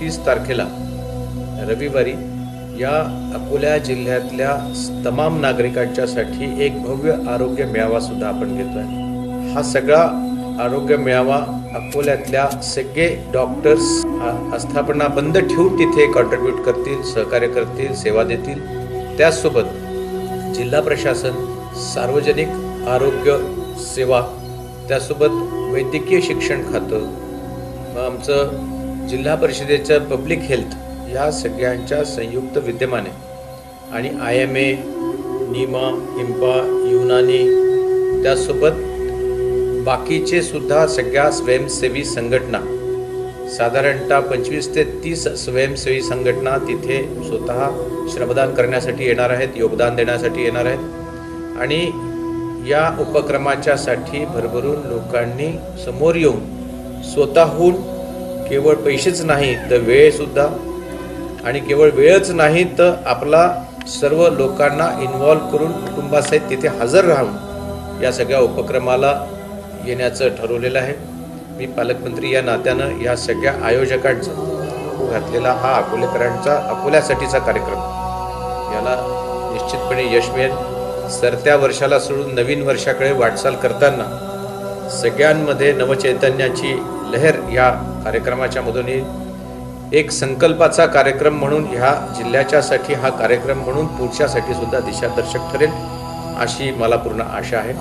तीस तारखेला रविवारी या अकोला जिल्ह्यातल्या तमाम नागरिकांच्यासाठी एक भव्य आरोग्य मेळावा सुद्धा आपण घेतोय. हा सगळा आरोग्य मेळावा अकोल्यातल्या सगळे डॉक्टर्स आस्थापना बंद ठेवून तिथे कॉन्ट्रीब्यूट करतील सहकार्य करतील सेवा देतील. त्याचसोबत जिल्हा प्रशासन सार्वजनिक आरोग्य सेवा त्यासोबत वैद्यकीय शिक्षण खातं आमचं जिल्हा परिषदेच्या पब्लिक हेल्थ या सगळ्यांच्या संयुक्त विद्यमाने आणि I M A Nima हिम्पा Unani त्यासोबत बाकीचे सुद्धा सगळ्या स्वयंसेवी संघटना साधारणतः पंचवीस ते तीस स्वयंसेवी संघटना तिथे स्वतः श्रमदान करण्यासाठी येणार आहेत योगदान देण्यासाठी येणार आहेत. आणि या उपक्रमाच्यासाठी भरभरून लोकांनी समोर येऊन स्वतःहून केवळ पैसेच नाही तर वेळसुद्धा आणि केवळ वेळच नाही तर आपला सर्व लोकांना इन्व्हॉल्व करून कुटुंबासहित तिथे हजर राहून या सगळ्या उपक्रमाला येण्याचं ठरवलेलं आहे. मी पालकमंत्री या नात्यानं या सगळ्या आयोजकांचा घातलेला हा अकोलेकरांचा अकोल्यासाठीचा कार्यक्रम. याला निश्चितपणे यश मिळेल. सरत्या वर्षाला सोडून नवीन वर्षाकडे वाटचाल करताना सगळ्यांमध्ये नवचैतन्याची लहर ह्या कार्यक्रमाच्या मधून येईल एक संकल्पाचा कार्यक्रम म्हणून ह्या जिल्ह्याच्यासाठी हा कार्यक्रम म्हणून पुढच्यासाठी सुद्धा दिशादर्शक ठरेल अशी मला पूर्ण आशा आहे.